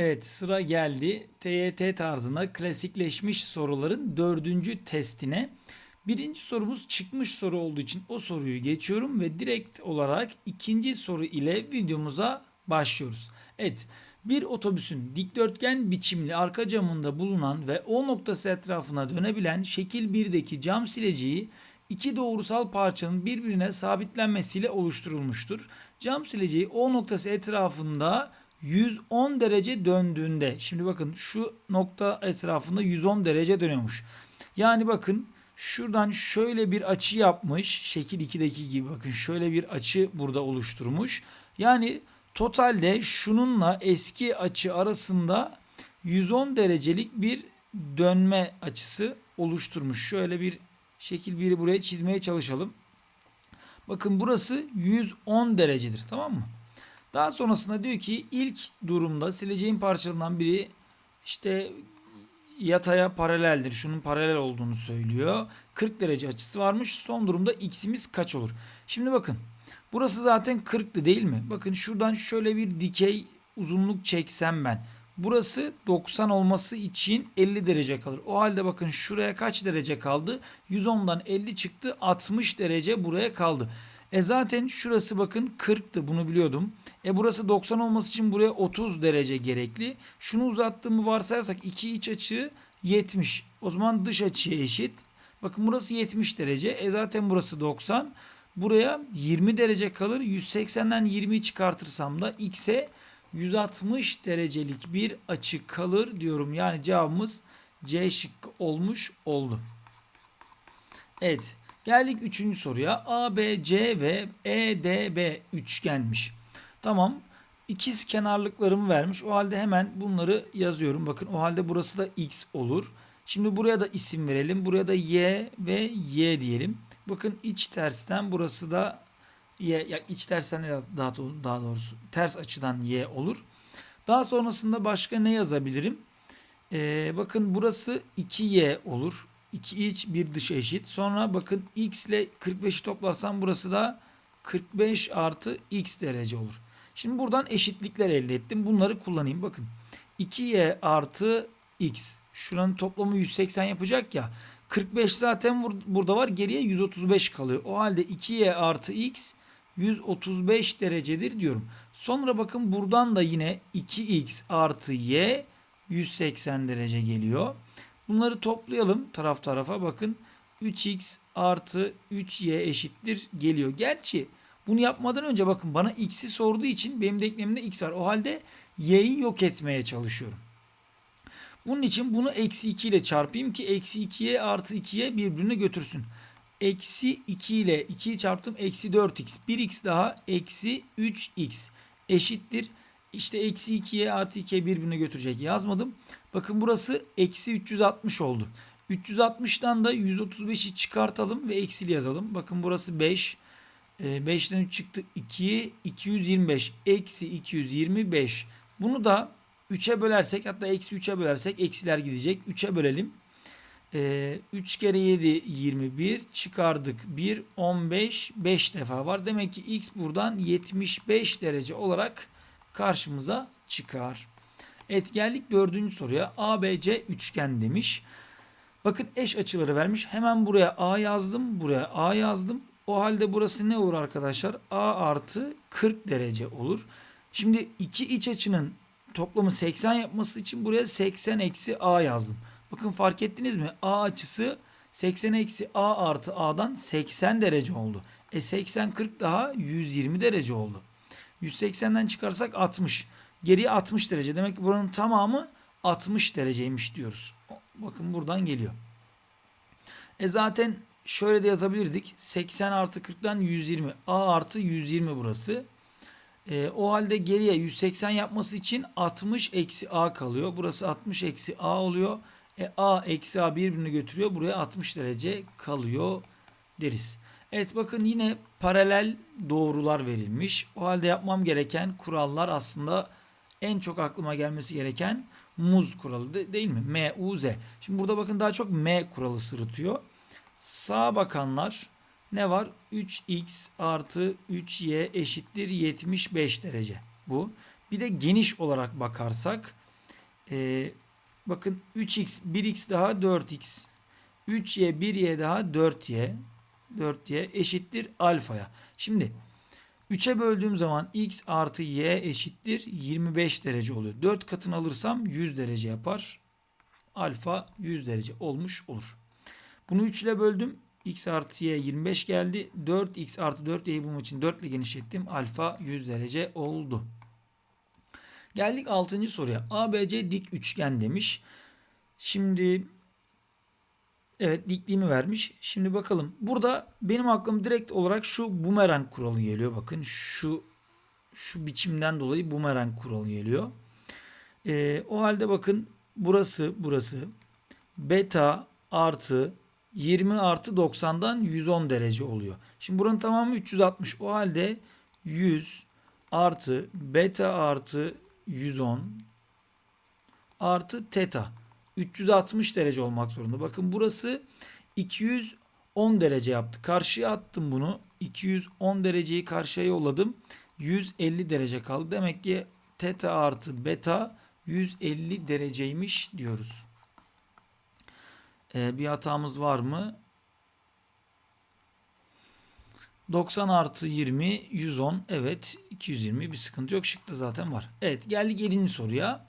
Evet sıra geldi TYT tarzına klasikleşmiş soruların dördüncü testine. Birinci sorumuz çıkmış soru olduğu için o soruyu geçiyorum ve direkt olarak ikinci soru ile videomuza başlıyoruz. Evet bir otobüsün dikdörtgen biçimli arka camında bulunan ve O noktası etrafına dönebilen şekil 1'deki cam sileceği iki doğrusal parçanın birbirine sabitlenmesiyle oluşturulmuştur. Cam sileceği O noktası etrafında 110 derece döndüğünde şimdi bakın şu nokta etrafında 110 derece dönüyormuş. Yani bakın şuradan şöyle bir açı yapmış. Şekil 2'deki gibi bakın şöyle bir açı burada oluşturmuş. Yani totalde şununla eski açı arasında 110 derecelik bir dönme açısı oluşturmuş. Şöyle bir şekil biri buraya çizmeye çalışalım. Bakın burası 110 derecedir tamam mı? Daha sonrasında diyor ki ilk durumda sileceğin parçalarından biri işte yataya paraleldir. Şunun paralel olduğunu söylüyor. 40 derece açısı varmış. Son durumda x'imiz kaç olur? Şimdi bakın. Burası zaten 40'tı değil mi? Bakın şuradan şöyle bir dikey uzunluk çeksem ben. Burası 90 olması için 50 derece kalır. O halde bakın şuraya kaç derece kaldı? 110'dan 50 çıktı. 60 derece buraya kaldı. E zaten şurası bakın 40'tı bunu biliyordum. E burası 90 olması için buraya 30 derece gerekli. Şunu uzattığımı varsayarsak iki iç açı 70. O zaman dış açıya eşit. Bakın burası 70 derece. E zaten burası 90. Buraya 20 derece kalır. 180'den 20'yi çıkartırsam da x'e 160 derecelik bir açı kalır diyorum. Yani cevabımız C şıkkı olmuş oldu. Evet. Geldik üçüncü soruya. A, B, C ve E, D, B üçgenmiş. Tamam. İkiz kenarlıklarımı vermiş. O halde hemen bunları yazıyorum. Bakın o halde burası da X olur. Şimdi buraya da isim verelim. Buraya da Y ve Y diyelim. Bakın iç tersten burası da Y. Ya iç tersten daha, daha doğrusu ters açıdan Y olur. Daha sonrasında başka ne yazabilirim? Ee, bakın burası 2Y olur. 2 iç bir dış eşit. Sonra bakın x ile 45'i toplarsam burası da 45 artı x derece olur. Şimdi buradan eşitlikler elde ettim. Bunları kullanayım. Bakın 2y artı x. Şuranın toplamı 180 yapacak ya. 45 zaten burada var. Geriye 135 kalıyor. O halde 2y artı x 135 derecedir diyorum. Sonra bakın buradan da yine 2x artı y 180 derece geliyor. Bunları toplayalım taraf tarafa bakın. 3x artı 3y eşittir geliyor. Gerçi bunu yapmadan önce bakın bana x'i sorduğu için benim denklemimde x var. O halde y'yi yok etmeye çalışıyorum. Bunun için bunu eksi 2 ile çarpayım ki eksi 2y artı 2y birbirine götürsün. Eksi 2 ile 2'yi çarptım eksi 4x. 1x daha eksi 3x eşittir. İşte eksi 2'ye artı 2'ye birbirine götürecek yazmadım. Bakın burası eksi 360 oldu. 360'tan da 135'i çıkartalım ve eksili yazalım. Bakın burası 5. 5'ten 3 çıktı 2. 225 eksi 225. Bunu da 3'e bölersek hatta eksi 3'e bölersek eksiler gidecek. 3'e bölelim. 3 kere 7 21 çıkardık 1 15 5 defa var. Demek ki x buradan 75 derece olarak karşımıza çıkar. Evet geldik dördüncü soruya. ABC üçgen demiş. Bakın eş açıları vermiş. Hemen buraya A yazdım. Buraya A yazdım. O halde burası ne olur arkadaşlar? A artı 40 derece olur. Şimdi iki iç açının toplamı 80 yapması için buraya 80 eksi A yazdım. Bakın fark ettiniz mi? A açısı 80 eksi A artı A'dan 80 derece oldu. E 80 40 daha 120 derece oldu. 180'den çıkarsak 60. Geriye 60 derece. Demek ki buranın tamamı 60 dereceymiş diyoruz. Bakın buradan geliyor. E zaten şöyle de yazabilirdik. 80 artı 40'dan 120. A artı 120 burası. E, o halde geriye 180 yapması için 60 eksi A kalıyor. Burası 60 eksi A oluyor. E, A eksi A birbirini götürüyor. Buraya 60 derece kalıyor deriz. Evet bakın yine paralel doğrular verilmiş. O halde yapmam gereken kurallar aslında en çok aklıma gelmesi gereken muz kuralı değil mi? M, U, Z. Şimdi burada bakın daha çok M kuralı sırıtıyor. Sağa bakanlar ne var? 3x artı 3y eşittir 75 derece. Bu. Bir de geniş olarak bakarsak Ee, bakın 3x 1x daha 4x. 3y 1y daha 4y. 4y eşittir alfaya. Şimdi 3'e böldüğüm zaman x artı y eşittir 25 derece oluyor. 4 katını alırsam 100 derece yapar. Alfa 100 derece olmuş olur. Bunu 3 ile böldüm. x artı y 25 geldi. 4x artı 4y'yi bulmak için 4 ile genişlettim. Alfa 100 derece oldu. Geldik 6. soruya. ABC dik üçgen demiş. Şimdi evet dikliğimi vermiş. Şimdi bakalım. Burada benim aklım direkt olarak şu bumerang kuralı geliyor. Bakın şu şu biçimden dolayı bumerang kuralı geliyor. Ee, o halde bakın burası burası beta artı 20 artı 90'dan 110 derece oluyor. Şimdi buranın tamamı 360. O halde 100 artı beta artı 110 artı teta 360 derece olmak zorunda. Bakın burası 210 derece yaptı. Karşıya attım bunu. 210 dereceyi karşıya yolladım. 150 derece kaldı. Demek ki teta artı beta 150 dereceymiş diyoruz. Ee, bir hatamız var mı? 90 artı 20 110 evet 220 bir sıkıntı yok şıkta zaten var. Evet geldik 7. soruya.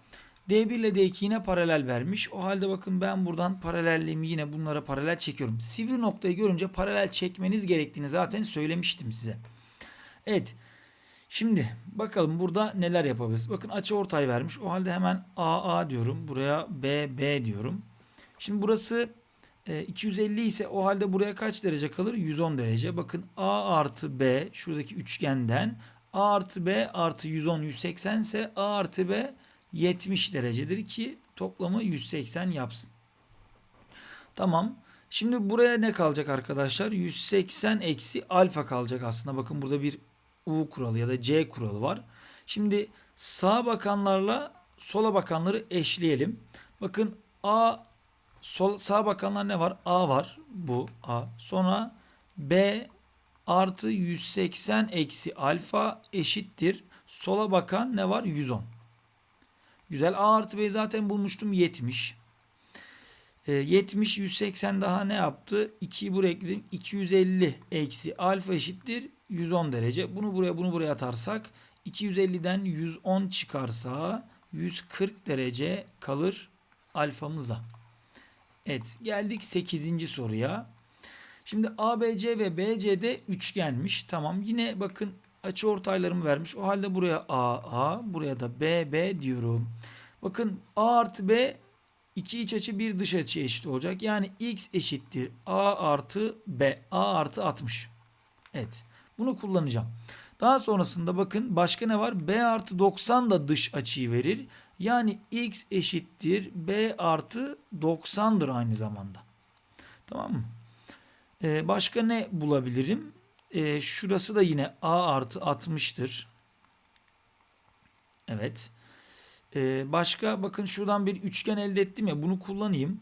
D1 ile D2 yine paralel vermiş. O halde bakın ben buradan paralelliğimi yine bunlara paralel çekiyorum. Sivri noktayı görünce paralel çekmeniz gerektiğini zaten söylemiştim size. Evet. Şimdi bakalım burada neler yapabiliriz. Bakın açı ortay vermiş. O halde hemen AA diyorum. Buraya BB diyorum. Şimdi burası 250 ise o halde buraya kaç derece kalır? 110 derece. Bakın A artı B şuradaki üçgenden A artı B artı 110 180 ise A artı B 70 derecedir ki toplamı 180 yapsın. Tamam. Şimdi buraya ne kalacak arkadaşlar? 180 eksi alfa kalacak aslında. Bakın burada bir U kuralı ya da C kuralı var. Şimdi sağa bakanlarla sola bakanları eşleyelim. Bakın A sol sağa bakanlar ne var? A var. Bu A. Sonra B artı 180 eksi alfa eşittir. Sola bakan ne var? 110. Güzel. A artı B zaten bulmuştum 70. E, 70 180 daha ne yaptı? 2'yi buraya ekledim. 250 eksi alfa eşittir 110 derece. Bunu buraya bunu buraya atarsak 250'den 110 çıkarsa 140 derece kalır alfamıza. Evet geldik 8. soruya. Şimdi ABC ve BCD üçgenmiş. Tamam yine bakın açı ortaylarımı vermiş. O halde buraya AA buraya da BB diyorum. Bakın A artı B iki iç açı bir dış açı eşit olacak. Yani X eşittir A artı B. A artı 60. Evet bunu kullanacağım. Daha sonrasında bakın başka ne var? B artı 90 da dış açıyı verir. Yani x eşittir b artı 90'dır aynı zamanda. Tamam mı? Ee, başka ne bulabilirim? Ee, şurası da yine a artı 60'tır. Evet. Ee, başka bakın şuradan bir üçgen elde ettim ya bunu kullanayım.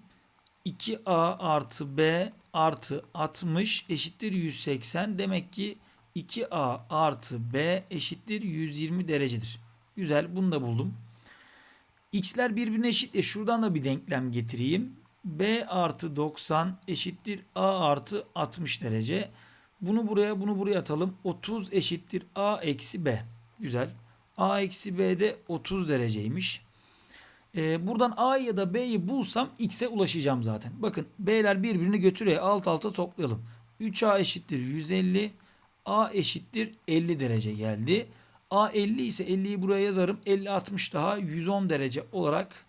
2a artı b artı 60 eşittir 180. Demek ki 2a artı b eşittir 120 derecedir. Güzel bunu da buldum. X'ler birbirine eşit ya şuradan da bir denklem getireyim. B artı 90 eşittir A artı 60 derece. Bunu buraya bunu buraya atalım. 30 eşittir A eksi B. Güzel. A eksi B de 30 dereceymiş. Ee, buradan A ya da B'yi bulsam X'e ulaşacağım zaten. Bakın B'ler birbirini götürüyor. Alt alta toplayalım. 3A eşittir 150. A eşittir 50 derece geldi. A 50 ise 50'yi buraya yazarım. 50 60 daha 110 derece olarak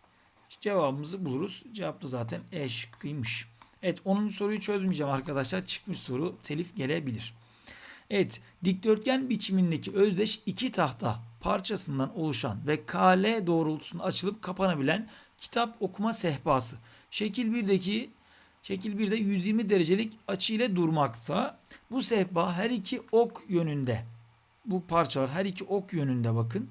cevabımızı buluruz. Cevap da zaten E şıkkıymış. Evet 10. soruyu çözmeyeceğim arkadaşlar. Çıkmış soru telif gelebilir. Evet dikdörtgen biçimindeki özdeş iki tahta parçasından oluşan ve KL doğrultusunda açılıp kapanabilen kitap okuma sehpası. Şekil 1'deki şekil 1'de 120 derecelik açı ile durmakta. Bu sehpa her iki ok yönünde bu parçalar her iki ok yönünde bakın.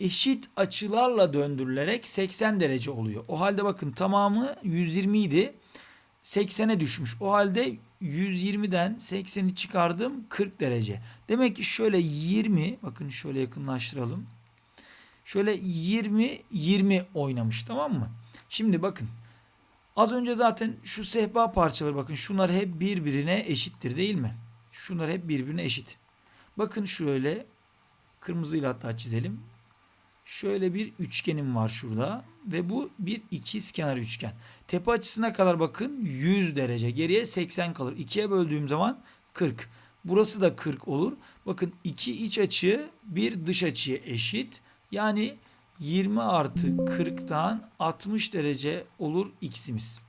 Eşit açılarla döndürülerek 80 derece oluyor. O halde bakın tamamı 120 idi. 80'e düşmüş. O halde 120'den 80'i çıkardım 40 derece. Demek ki şöyle 20 bakın şöyle yakınlaştıralım. Şöyle 20 20 oynamış tamam mı? Şimdi bakın. Az önce zaten şu sehpa parçaları bakın şunlar hep birbirine eşittir değil mi? Şunlar hep birbirine eşit. Bakın şöyle kırmızıyla hatta çizelim. Şöyle bir üçgenim var şurada ve bu bir ikiz kenar üçgen. Tepe açısına kadar bakın 100 derece. Geriye 80 kalır. 2'ye böldüğüm zaman 40. Burası da 40 olur. Bakın iki iç açı bir dış açıya eşit. Yani 20 artı 40'tan 60 derece olur x'imiz.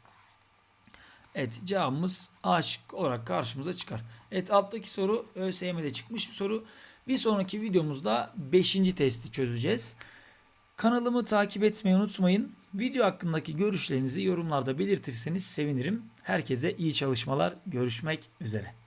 Evet cevabımız A olarak karşımıza çıkar. Evet alttaki soru ÖSYM'de çıkmış bir soru. Bir sonraki videomuzda 5. testi çözeceğiz. Kanalımı takip etmeyi unutmayın. Video hakkındaki görüşlerinizi yorumlarda belirtirseniz sevinirim. Herkese iyi çalışmalar. Görüşmek üzere.